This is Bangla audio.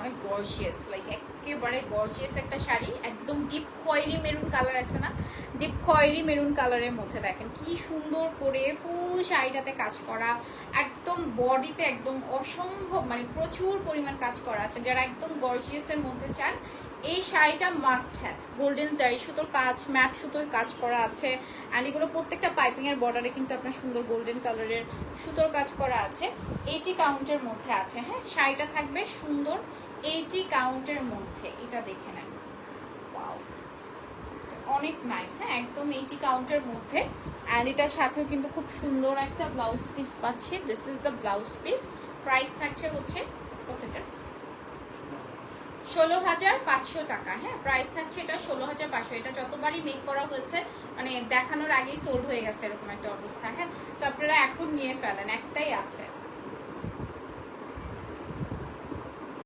অনেক গর্জিয়াস লাইক একেবারে গর্জিয়াস একটা শাড়ি, একদম ডিপ খয়েরি মেরুন কালার আছে না? ডিপ খয়েরি মেরুন কালারের মধ্যে দেখেন কি সুন্দর করে ফুল শাড়িটাতে কাজ করা, একদম বডিতে একদম অসম্ভব মানে প্রচুর পরিমাণ কাজ করা আছে। যারা একদম গর্জিয়াসের মধ্যে চান, এই শাড়িটা মাস্ট হ্যাভ গোল্ডেন জারি সুতোর কাজ ম্যাট সুতোর কাজ করা আছে। অ্যান্ড এগুলো প্রত্যেকটা পাইপিং এর বর্ডারে কিন্তু আপনার সুন্দর গোল্ডেন কালারের সুতোর কাজ করা আছে। এইটি কাউন্টের মধ্যে আছে হ্যাঁ? শাড়িটা থাকবে সুন্দর এইটি কাউন্টের মধ্যে, এটা দেখে নেন. অনেক নাইস হ্যাঁ একদম এইটি কাউন্টের মধ্যে। অ্যান্ড এটার সাথেও কিন্তু খুব সুন্দর একটা ব্লাউজ পিস পাচ্ছি। This is the blouse piece price থাকছে হচ্ছে ষোলো হাজার পাঁচশো টাকা হ্যাঁ প্রাইস থাকছে এটা ষোলো হাজার পাঁচশো। এটা যতবারই মেক করা হয়েছে মানে দেখানোর আগেই সোল্ড হয়ে গেছে এরকম একটা অবস্থা হ্যাঁ। তো আপনারা এখন নিয়ে ফেলেন, একটাই আছে।